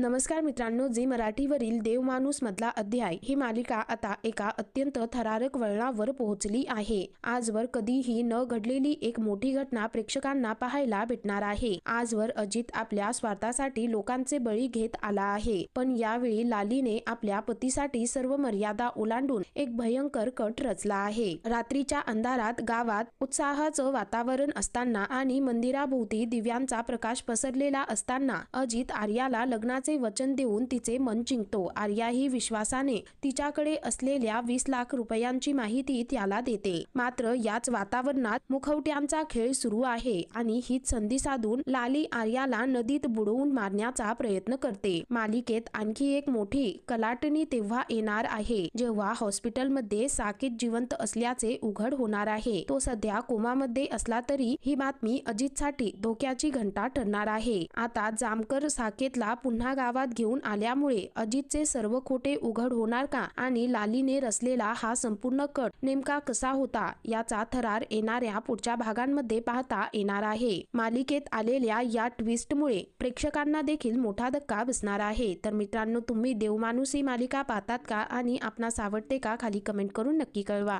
नमस्कार मित्रांनो जी मराठीवरील देवमाणूसमधला अध्याय ही मालिका आता एका अत्यंत थरारक वळणावर पोहोचली आहे. आजवर कधीही न घडलेली एक मोठी घटना प्रेक्षकांना पाहायला भेटणार आहे. आजवर अजित आपल्या स्वार्थासाठी लोकांचे बळी घेत आला आहे. पण यावेळी लालीने आपल्या पतीसाठी सर्व मर्यादा ओलांडून एक भयंकर कट रचला आहे. रात्रीच्या अंधारात गावात उत्साहाचं वातावरण असताना आणि मंदिराभोवती दिव्यांचा प्रकाश पसरलेला असताना अजित आर्याला लग्नाचे वचन देऊन तिचे मन जिंकतो. आर्याही विश्वासाने तिच्याकडे असलेल्या वीस लाख रुपयांची माहिती त्याला देते. मात्र याच वातावरणात मुखवट्यांचा खेळ सुरू आहे आणि हीच संधी साधून लाली आर्याला नदीत बुडवून मारण्याचा प्रयत्न करते. मालिकेत आणखी एक मोठी कलाटणी तेव्हा येणार आहे जेव्हा हॉस्पिटलमध्ये साकेत जिवंत असल्याचे उघड होणार आहे. तो सध्या कोमामध्ये असला तरी ही बातमी अजितसाठी धोक्याची घंटा ठरणार आहे. आता जामकर साकेतला पुन्हा गावात घेऊन आल्यामुळे अजितचे सर्व खोटे उघड होणार का आणि लालीने रचलेला हा संपूर्ण कट नेमका कसा होता याचा थरार येणाऱ्या पुढच्या भागांमध्ये पाहता येणार आहे. मालिकेत आलेल्या या ट्विस्टमुळे प्रेक्षकांना देखील मोठा धक्का बसणार आहे. तर मित्रांनो तुम्ही देवमानुस ही मालिका पाहतात का आणि आपणास आवडते का खाली कमेंट करून नक्की कळवा.